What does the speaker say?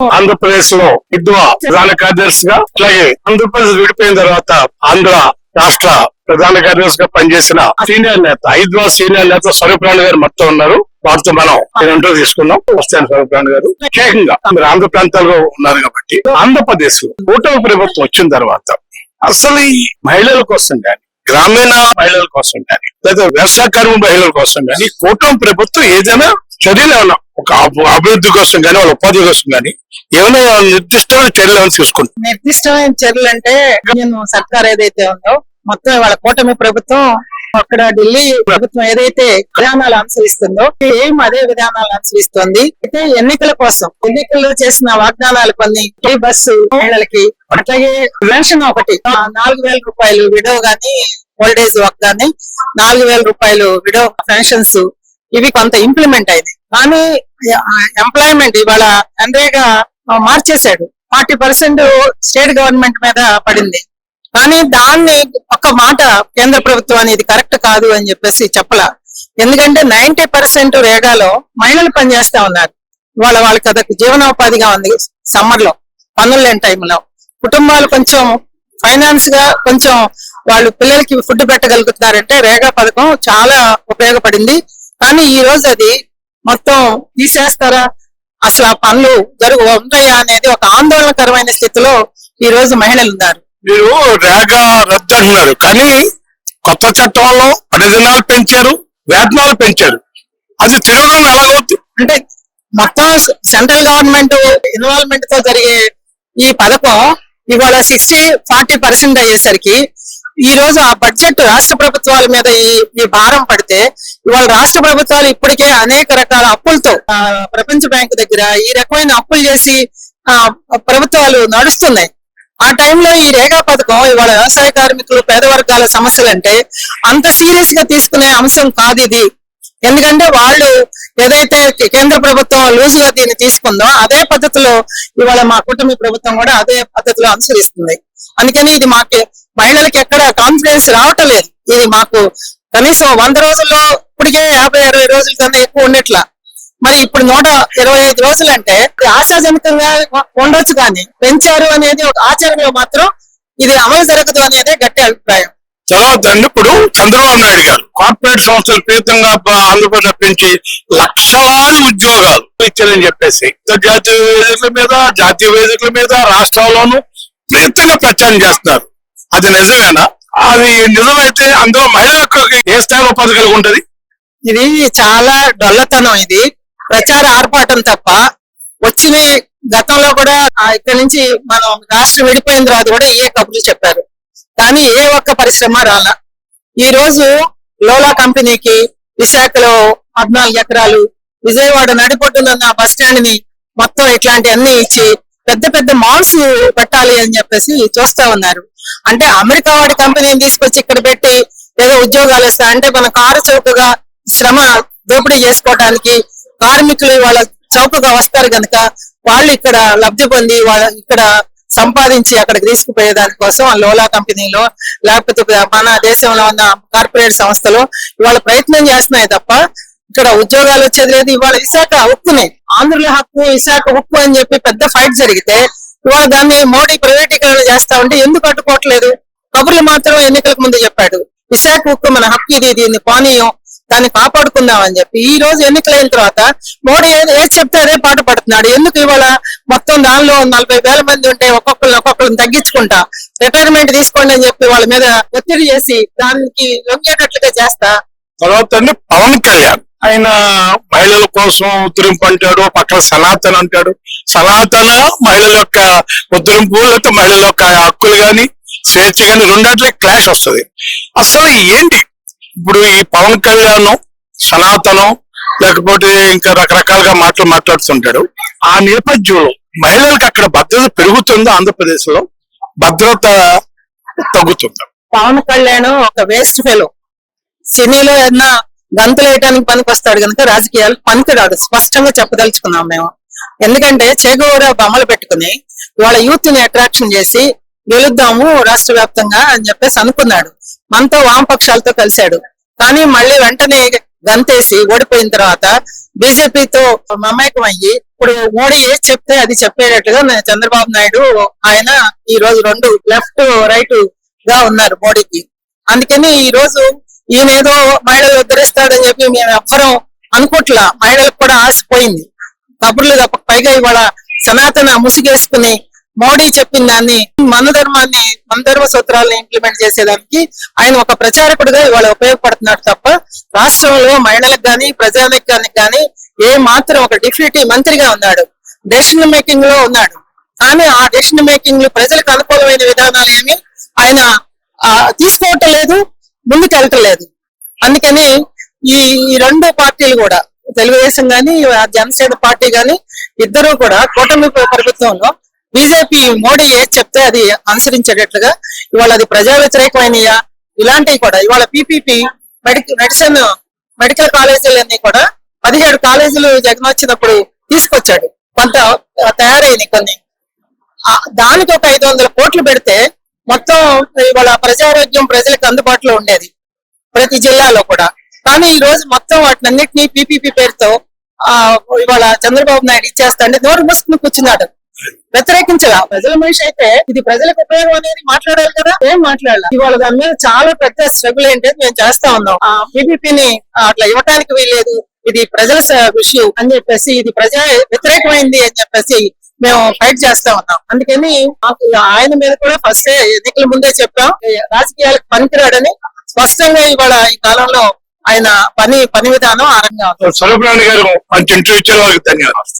ఆంధ్రప్రదేశ్లో విద్వా ప్రధాన కార్యదర్శిగా అలాగే ఆంధ్రప్రదేశ్ విడిపోయిన తర్వాత ఆంధ్ర రాష్ట్ర ప్రధాన కార్యదర్శి గా పనిచేసిన సీనియర్ నేత ఐద్వా సీనియర్ నేత స్వరూప్రాణి గారు మొత్తం ఉన్నారు. వారితో మనం ఇంటర్వ్యూ తీసుకుందాం. వస్తాను స్వరూప్రాణి గారు. ముఖ్యంగా మీరు ఆంధ్ర ప్రాంతాల్లో ఉన్నారు కాబట్టి ఆంధ్రప్రదేశ్లో కూటమి ప్రభుత్వం వచ్చిన తర్వాత అసలు ఈ మహిళల కోసం కానీ గ్రామీణ మహిళల కోసం కానీ లేదా వ్యవసాయ మహిళల కోసం కానీ కూటమి ప్రభుత్వం ఏదైనా చర్యలు ఏమన్నా ఒక అభివృద్ధి కోసం కానీ వాళ్ళ ఉపాధి కోసం కానీ ఏమైనా నిర్దిష్టమైన చర్యలు ఏమైనా తీసుకుంటారు నిర్దిష్టమైన చర్యలు అంటే యూనియన్ సర్కార్ ఏదైతే ఉందో మొత్తం వాళ్ళ కూటమి ప్రభుత్వం అక్కడ ఢిల్లీ ప్రభుత్వం ఏదైతే విధానాలు అనుసరిస్తుందో ఏం అదే విధానాలు అనుసరిస్తుంది. అయితే ఎన్నికల కోసం ఎన్నికల్లో చేసిన వాగ్దానాలు కొన్ని ఫ్రీ బస్సు మహిళలకి అట్లాగే పెన్షన్ ఒకటి నాలుగు వేల రూపాయలు విడో గాని ఓల్డేజ్ వర్క్ గాని నాలుగు వేల రూపాయలు విడో పెన్షన్స్ ఇవి కొంత ఇంప్లిమెంట్ అయింది. కానీ ఎంప్లాయ్మెంట్ ఇవాళ ఎన్రేగా మార్చేశాడు. ఫార్టీ పర్సెంట్ స్టేట్ గవర్నమెంట్ మీద పడింది. కానీ దాన్ని ఒక్క మాట కేంద్ర ప్రభుత్వం అనేది కరెక్ట్ కాదు అని చెప్పేసి చెప్పల. ఎందుకంటే నైన్టీ పర్సెంట్ రేగాలో మహిళలు పనిచేస్తా ఉన్నారు. వాళ్ళ వాళ్ళకి అదొక జీవనోపాధిగా ఉంది సమ్మర్లో పనులు లేని టైంలో. కుటుంబాలు కొంచెం ఫైనాన్స్గా కొంచెం వాళ్ళు పిల్లలకి ఫుడ్ పెట్టగలుగుతున్నారంటే రేగా పథకం చాలా ఉపయోగపడింది. కానీ ఈ రోజు అది మొత్తం తీసేస్తారా? అసలు ఆ పనులు జరుగు ఉంటాయా అనేది ఒక ఆందోళనకరమైన స్థితిలో ఈ రోజు మహిళలు ఉన్నారు. మీరు రేగా రద్దు అంటున్నారు. కానీ కొత్త చట్టంలో పది దినాలు పెంచారు వేతనాలు పెంచారు. అది తిరగడం ఎలాగవుతుంది అంటే మొత్తం సెంట్రల్ గవర్నమెంట్ ఇన్వాల్వ్మెంట్తో జరిగే ఈ పథకం ఇవాళ సిక్స్టీ ఫార్టీ పర్సెంట్ అయ్యేసరికి ఈ రోజు ఆ బడ్జెట్ రాష్ట్ర ప్రభుత్వాల మీద ఈ ఈ భారం పడితే ఇవాళ రాష్ట్ర ప్రభుత్వాలు ఇప్పటికే అనేక రకాల అప్పులతో ఆ, ప్రపంచ బ్యాంకు దగ్గర ఈ రకమైన అప్పులు చేసి ఆ, ప్రభుత్వాలు నడుస్తున్నాయి. ఆ టైంలో ఈ రేగా పథకం ఇవాళ వ్యవసాయ కార్మికులు పేద వర్గాల సమస్యలు అంటే అంత సీరియస్గా తీసుకునే అంశం కాదు ఇది. ఎందుకంటే వాళ్ళు ఏదైతే కేంద్ర ప్రభుత్వం లూజ్గా దీన్ని తీసుకుందో అదే పద్ధతిలో ఇవాళ మా కుటుంబ ప్రభుత్వం కూడా అదే పద్ధతిలో అనుసరిస్తుంది. అందుకని ఇది మాకు మహిళలకు ఎక్కడ కాన్ఫిడెన్స్ రావటం లేదు. ఇది మాకు కనీసం వంద రోజుల్లో ఇప్పటికే యాభై అరవై రోజుల కన్నా ఎక్కువ ఉండట్లా. మరి ఇప్పుడు నూట ఇరవై ఐదు రోజులు అంటే ఆశాజనకంగా ఉండొచ్చు కానీ పెంచారు అనేది ఒక ఆచరణలో మాత్రం ఇది అమలు జరగదు అనేది గట్టి అభిప్రాయం. తర్వాత ఇప్పుడు చంద్రబాబు నాయుడు గారు కార్పొరేట్ సంస్థలు ప్రీతంగా ఆంధ్రప్రదేశ్ పెంచి లక్షలాది ఉద్యోగాలు ఇచ్చారని చెప్పేసి జాతీయ వేదికల మీద జాతీయ వేదికల మీద రాష్ట్రాల్లోనూ ప్రీతంగా ప్రచారం చేస్తున్నారు. అది నిజమేనా? అది నిజమైతే అందులో మహిళలకు ఏ స్థాయిలో ఉపాధి కలిగి ఉంటది ఇది చాలా డొల్లతనం ఇది. ప్రచార ఆర్పాటం తప్ప వచ్చిన గతంలో కూడా ఇక్కడ ఇక్కడి నుంచి మనం రాష్ట్రం విడిపోయిన తర్వాత కూడా ఏ కబుర్లు చెప్పారు. కానీ ఏ ఒక్క పరిశ్రమ రాలా. ఈ రోజు లోలా కంపెనీకి విశాఖలో పద్నాలుగు ఎకరాలు విజయవాడ నడిపొట్టునున్న బస్ స్టాండ్ని మొత్తం ఇట్లాంటి అన్ని ఇచ్చి పెద్ద పెద్ద మాల్స్ పెట్టాలి అని చెప్పేసి చూస్తా ఉన్నారు. అంటే అమెరికా వాడి కంపెనీని తీసుకొచ్చి ఇక్కడ పెట్టి ఏదో ఉద్యోగాలు వస్తాయి అంటే మన కారు చౌకగా శ్రమ దోపిడీ చేసుకోవడానికి కార్మికులు వాళ్ళ చౌకగా వస్తారు కనుక వాళ్ళు ఇక్కడ లబ్ధి పొంది వాళ్ళ ఇక్కడ సంపాదించి అక్కడికి తీసుకుపోయే దానికోసం లోలా కంపెనీలో లేకపోతే మన దేశంలో ఉన్న కార్పొరేట్ సంస్థలు ఇవాళ ప్రయత్నం చేస్తున్నాయి తప్ప ఇక్కడ ఉద్యోగాలు వచ్చేది లేదు. ఇవాళ విశాఖ ఉక్కునే ఆంధ్రుల హక్కు విశాఖ ఉక్కు అని చెప్పి పెద్ద ఫైట్ జరిగితే ఇవాళ దాన్ని మోడీ ప్రైవేటీకరణ చేస్తా ఉంటే ఎందుకు అడ్డుకోవట్లేదు? కబుర్లు మాత్రం ఎన్నికలకు ముందు చెప్పాడు. విశాఖ ఉక్కు మన హక్కు ఇది దీన్ని పానీయం దాన్ని కాపాడుకుందాం అని చెప్పి. ఈ రోజు ఎన్నికలైన తర్వాత మోడీ ఏది చెప్తే అదే పాట పడుతున్నాడు. ఎందుకు ఇవాళ దానిలో నలభై వేల మంది ఉంటే ఒక్కొక్కరు ఒక్కొక్కరిని తగ్గించుకుంటా. రిటైర్మెంట్ తీసుకోండి అని చెప్పి వాళ్ళ మీద ఒత్తిడి చేసి దానికి లొంగేటట్లుగా చేస్తా. తర్వాత పవన్ కళ్యాణ్. ఆయన మహిళల కోసం ఉద్ధరింపు అంటాడు పక్కన సనాతన్ అంటాడు. సనాతన మహిళల యొక్క ఉద్ధరింపు లేకపోతే మహిళల యొక్క హక్కులు గాని స్వేచ్ఛ గాని రెండట్లే క్లాష్ వస్తుంది. అసలు ఏంటి? ఇప్పుడు ఈ పవన్ కళ్యాణ్ సనాతనం లేకపోతే ఇంకా రకరకాలుగా మాటలు మాట్లాడుతుంటాడు. ఆ నేపథ్యంలో మహిళలకు అక్కడ భద్రత పెరుగుతుందా ఆంధ్రప్రదేశ్లో భద్రత తగ్గుతుందా? పవన్ కళ్యాణ్ ఒక వేస్ట్ ఫెలో. సినీలో ఏదన్నా గంతులు వేయడానికి పనికి వస్తాడు కనుక రాజకీయాలు పనికిరాడు స్పష్టంగా చెప్పదలుచుకున్నాం మేము. ఎందుకంటే చేగోర బొమ్మలు పెట్టుకుని వాళ్ళ యూత్ని అట్రాక్షన్ చేసి గెలుద్దాము రాష్ట్ర వ్యాప్తంగా అని చెప్పేసి అనుకున్నాడు. మనతో వామపక్షాలతో కలిశాడు. కానీ మళ్ళీ వెంటనే గంతేసి ఓడిపోయిన తర్వాత బీజేపీతో మమేకం అయ్యి ఇప్పుడు మోడీ ఏది చెప్తే అది చెప్పేటట్టుగా చంద్రబాబు నాయుడు ఆయన ఈ రోజు రెండు లెఫ్ట్ రైట్గా ఉన్నారు మోడీకి. అందుకని ఈ రోజు ఈయన ఏదో మహిళలు ఉద్ధరిస్తాడని చెప్పి మేము ఎవ్వరం అనుకోట్లా. మహిళలకు కూడా ఆశపోయింది కబుర్లు తప్ప పైగా ఇవాళ సనాతన ముసుగేసుకుని మోడీ చెప్పిన దాన్ని మన ధర్మాన్ని మన ధర్మ సూత్రాలను ఇంప్లిమెంట్ చేసేదానికి ఆయన ఒక ప్రచారకుడిగా ఇవాళ ఉపయోగపడుతున్నాడు తప్ప రాష్ట్రంలో మహిళలకు గాని ప్రజానికానికి గాని ఏ మాత్రం ఒక డిప్యూటీ మంత్రిగా ఉన్నాడు. డెసిషన్ మేకింగ్లో ఉన్నాడు. కానీ ఆ డెసిషన్ మేకింగ్లో ప్రజలకు అనుకూలమైన విధానాలు ఏమి? ఆయన తీసుకోవటం లేదు ముందుకు వెళ్ళటం లేదు. అందుకని ఈ ఈ రెండు పార్టీలు కూడా తెలుగుదేశం గాని జనసేన పార్టీ గాని ఇద్దరు కూడా కూటమి ప్రభుత్వంలో బీజేపీ మోడీ ఏది చెప్తే అది అనుసరించేటట్లుగా ఇవాళ అది ప్రజా వ్యతిరేకమైనయా? ఇలాంటివి కూడా. ఇవాళ పీపీపీ మెడిసిన్ మెడికల్ కాలేజీలన్నీ కూడా పదిహేడు కాలేజీలు జగన్ వచ్చినప్పుడు తీసుకొచ్చాడు. కొంత తయారైంది కొన్ని. దానికి ఒక ఐదు వందల కోట్లు పెడితే మొత్తం ఇవాళ ప్రజారోగ్యం ప్రజలకు అందుబాటులో ఉండేది. ప్రతి జిల్లాలో కూడా. కానీ ఈ రోజు మొత్తం వాటినన్నిటినీ పీపీపీ పేరుతో ఆ ఇవాళ చంద్రబాబు నాయుడు ఇచ్చేస్తాంటే నోరు మూసుకుని కూర్చున్నాడు. వ్యతిరేకించగా ప్రజల మనిషి అయితే ఇది ప్రజలకు ఉపయోగం అనేది మాట్లాడాలి కదా? ఏం మాట్లాడాలి? ఇవాళ దాని మీద చాలా పెద్ద స్ట్రగుల్ ఏంటంటే మేము చేస్తా ఉన్నాం. ఆ పీపీపీని అట్లా ఇవ్వటానికి వీల్లేదు. ఇది ప్రజల ఇష్యూ అని చెప్పేసి ఇది ప్రజా వ్యతిరేకమైంది అని చెప్పేసి మేము ఫైట్ చేస్తా ఉన్నాం. అందుకని మాకు ఆయన మీద కూడా ఫస్ట్ ఎన్నికల ముందే చెప్పాం. రాజకీయాలకు పనికిరాడని స్పష్టంగా ఇవాళ ఈ కాలంలో ఆయన పని పని విధానం ఆరంగా రంగా ఉంది. గారు మంచి ఇంటర్వ్యూ ఇచ్చిన ధన్యవాదాలు.